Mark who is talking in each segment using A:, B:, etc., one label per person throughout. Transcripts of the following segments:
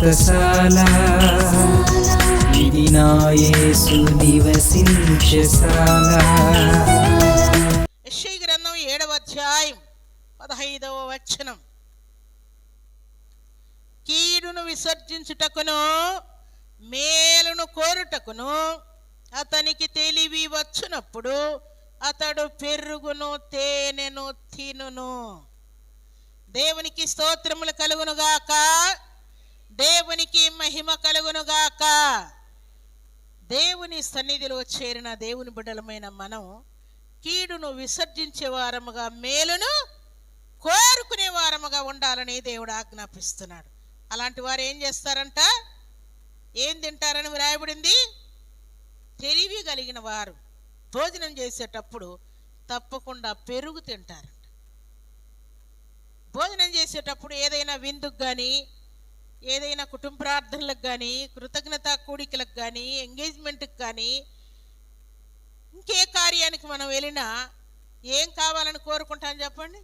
A: వ్రతశాల ఇది నా యేసు నివసించశాల
B: గ్రంథం ఏడవ అధ్యాయం పదహైదవ వచనం. కీడును విసర్జించుటకును మేలును కోరుటకును అతనికి తెలివి వచ్చినప్పుడు అతడు పెరుగును తేనెను తినును. దేవునికి స్తోత్రములు కలుగునుగాక. మహిమ కలుగునుగాక. దేవుని సన్నిధిలో చేరిన దేవుని బిడ్డలమైన మనం కీడును విసర్జించే వారముగా మేలును కోరుకునే వారముగా ఉండాలని దేవుడు ఆజ్ఞాపిస్తున్నాడు. అలాంటి వారు ఏం చేస్తారంట? ఏం తింటారని వ్రాయబడింది? తెలివి కలిగిన వారు భోజనం చేసేటప్పుడు తప్పకుండా పెరుగు తింటారంట. భోజనం చేసేటప్పుడు ఏదైనా విందుకు కానీ ఏదైనా కుటుంబ ప్రార్థనలకు కానీ కృతజ్ఞత కూడికలకు కానీ ఎంగేజ్మెంట్కి కానీ ఇంకే కార్యానికి మనం వెళ్ళినా ఏం కావాలని కోరుకుంటాం చెప్పండి?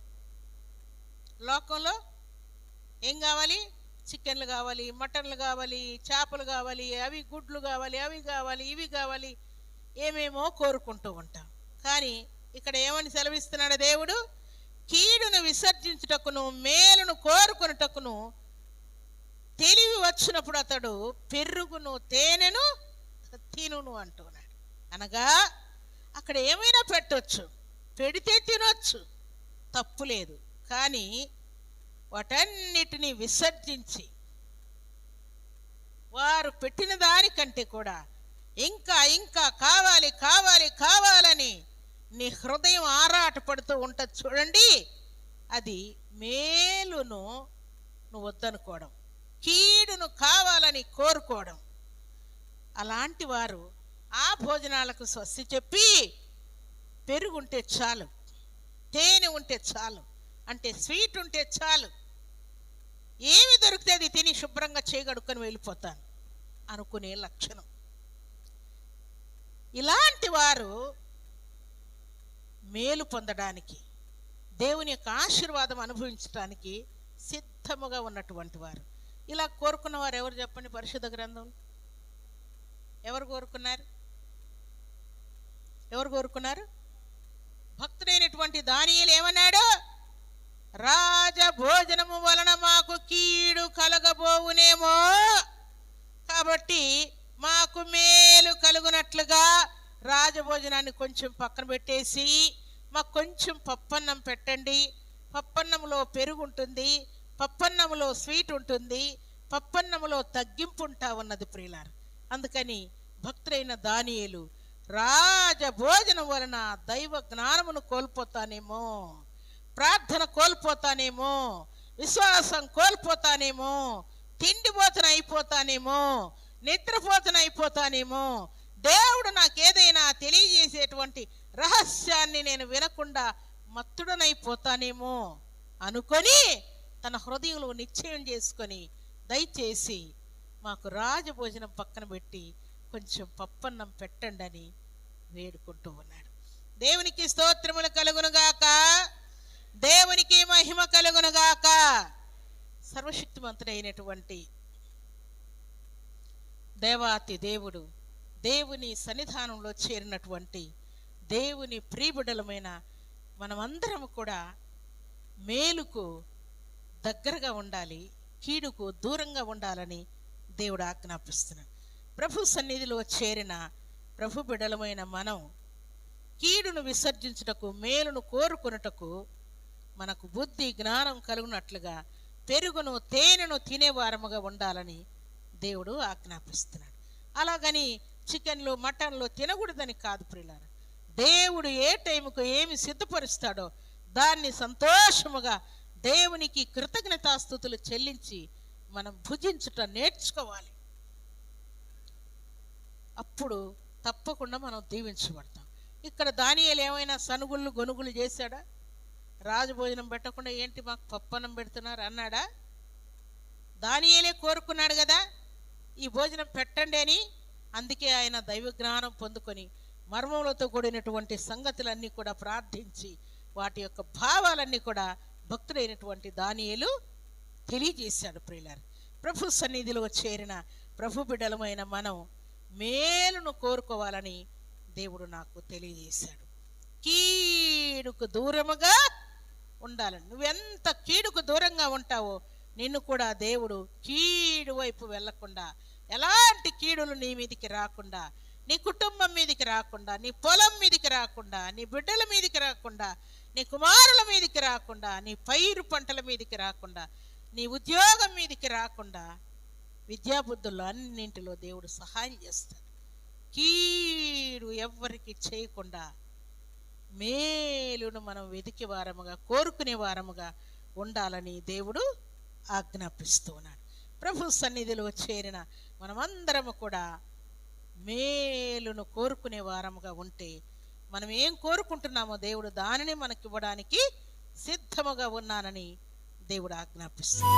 B: లోకంలో ఏం కావాలి? చికెన్లు కావాలి మటన్లు కావాలి చేపలు కావాలి అవి గుడ్లు కావాలి అవి కావాలి ఇవి కావాలి ఏమేమో కోరుకుంటూ ఉంటాం. కానీ ఇక్కడ ఏమని సెలవిస్తున్నాడు దేవుడు? కీడును విసర్జించుటకును మేలును కోరుకున్నటకును వచ్చినప్పుడు అతడు పెరుగును తేనెను తినును అంటున్నాడు. అనగా అక్కడ ఏమైనా పెట్టొచ్చు. పెడితే తినొచ్చు. తప్పు లేదు. కానీ వాటన్నిటిని విసర్జించి వారు పెట్టిన దానికంటే కూడా ఇంకా ఇంకా కావాలి కావాలి కావాలని నీ హృదయం ఆరాటపడుతూ ఉంటుంది చూడండి. అది మేలును నువ్వు వద్దనుకోవడం కీడును కావాలని కోరుకోవడం. అలాంటి వారు ఆ భోజనాలకు స్వస్తి చెప్పి పెరుగుంటే చాలు తేనె ఉంటే చాలు అంటే స్వీట్ ఉంటే చాలు ఏమి దొరికితే అది తిని శుభ్రంగా చేయగడుక్కొని వెళ్ళిపోతాను అనుకునే లక్షణం. ఇలాంటి వారు మేలు పొందడానికి దేవుని యొక్క ఆశీర్వాదం అనుభవించడానికి సిద్ధముగా ఉన్నటువంటి వారు. ఇలా కోరుకున్న వారు ఎవరు చెప్పండి? పరిశుద్ధ గ్రంథం. ఎవరు కోరుకున్నారు? ఎవరు కోరుకున్నారు? భక్తుడైనటువంటి దానియులు ఏమన్నాడు? రాజ భోజనము వలన మాకు కీడు కలగబోవునేమో. కాబట్టి మాకు మేలు కలుగునట్లుగా రాజభోజనాన్ని కొంచెం పక్కన పెట్టేసి మాకు కొంచెం పప్పన్నం పెట్టండి. పప్పన్నంలో పెరుగు ఉంటుంది. పప్పన్నములో స్వీట్ ఉంటుంది పప్పన్నములో తగ్గింపు ఉంటా ఉన్నది ప్రియులారు. అందుకని భక్తులైన దానియలు రాజభోజనం వలన దైవ జ్ఞానమును కోల్పోతానేమో ప్రార్థన కోల్పోతానేమో విశ్వాసం కోల్పోతానేమో తిండిపోతన అయిపోతానేమో నిద్రపోతన అయిపోతానేమో దేవుడు నాకేదైనా తెలియజేసేటువంటి రహస్యాన్ని నేను వినకుండా మత్తుడనైపోతానేమో అనుకొని తన హృదయంలో నిశ్చయం చేసుకొని దయచేసి మాకు రాజభోజనం పక్కన పెట్టి కొంచెం పప్పన్నం పెట్టండి అని వేడుకుంటూ ఉన్నాడు దేవునికి స్తోత్రములు కలుగునుగాక దేవునికి మహిమ కలుగునుగాక సర్వశక్తిమంతుడైనటువంటి దేవాతి దేవుడు దేవుని సన్నిధానంలో చేరినటువంటి దేవుని ప్రీబిడలమైన మనమందరం కూడా మేలుకు దగ్గరగా ఉండాలి కీడుకు దూరంగా ఉండాలని దేవుడు ఆజ్ఞాపిస్తున్నాడు. ప్రభు సన్నిధిలో చేరిన ప్రభు బిడలమైన మనం కీడును విసర్జించుటకు మేలును కోరుకొనుటకు మనకు బుద్ధి జ్ఞానం కలుగునట్లుగా పెరుగును తేనెను తినేవారముగా ఉండాలని దేవుడు ఆజ్ఞాపిస్తున్నాడు. అలాగని చికెన్లు మటన్లు తినకూడదని కాదు ప్రియులారా. దేవుడు ఏ టైంకు ఏమి సిద్ధపరుస్తాడో దాన్ని సంతోషముగా దేవునికి కృతజ్ఞతాస్థుతులు చెల్లించి మనం భుజించుట నేర్చుకోవాలి. అప్పుడు తప్పకుండా మనం దీవించబడతాం. ఇక్కడ దానియాలు ఏమైనా సనుగుళ్ళు గొనుగులు చేశాడా? రాజభోజనం పెట్టకుండా ఏంటి మాకు పప్పనం పెడుతున్నారు అన్నాడా? దానియేలే కోరుకున్నాడు కదా ఈ భోజనం పెట్టండి అని అందుకే ఆయన దైవ జ్ఞానం పొందుకొని మర్మములతో కూడినటువంటి సంగతులన్నీ కూడా ప్రార్థించి వాటి యొక్క భావాలన్నీ కూడా భక్తుడైనటువంటి దానియలు తెలియజేశాడు ప్రియులారు. ప్రభు సన్నిధిలో చేరిన ప్రభు బిడ్డలమైన మనం మేలును కోరుకోవాలని దేవుడు నాకు తెలియజేశాడు. కీడుకు దూరముగా ఉండాలని. నువ్వెంత కీడుకు దూరంగా ఉంటావో నిన్ను కూడా దేవుడు కీడు వైపు వెళ్ళకుండా ఎలాంటి కీడులు నీ మీదికి రాకుండా నీ కుటుంబం మీదికి రాకుండా నీ పొలం మీదికి రాకుండా నీ బిడ్డల మీదికి రాకుండా నీ కుమారుల మీదకి రాకుండా నీ పైరు పంటల మీదకి రాకుండా నీ ఉద్యోగం మీదికి రాకుండా విద్యాబుద్ధుల్లో అన్నింటిలో దేవుడు సహాయం చేస్తాడు. కీడు ఎవ్వరికి చేయకుండా మేలును మనం వెతికి వారముగా కోరుకునే వారముగా ఉండాలని దేవుడు ఆజ్ఞాపిస్తూ ఉన్నాడు. ప్రభు సన్నిధిలో చేరిన మనమందరము కూడా మేలును కోరుకునే వారముగా ఉంటే మనం ఏం కోరుకుంటున్నామో దేవుడు దానిని మనకి ఇవ్వడానికి సిద్ధముగా ఉన్నానని దేవుడు ఆజ్ఞాపిస్తాడు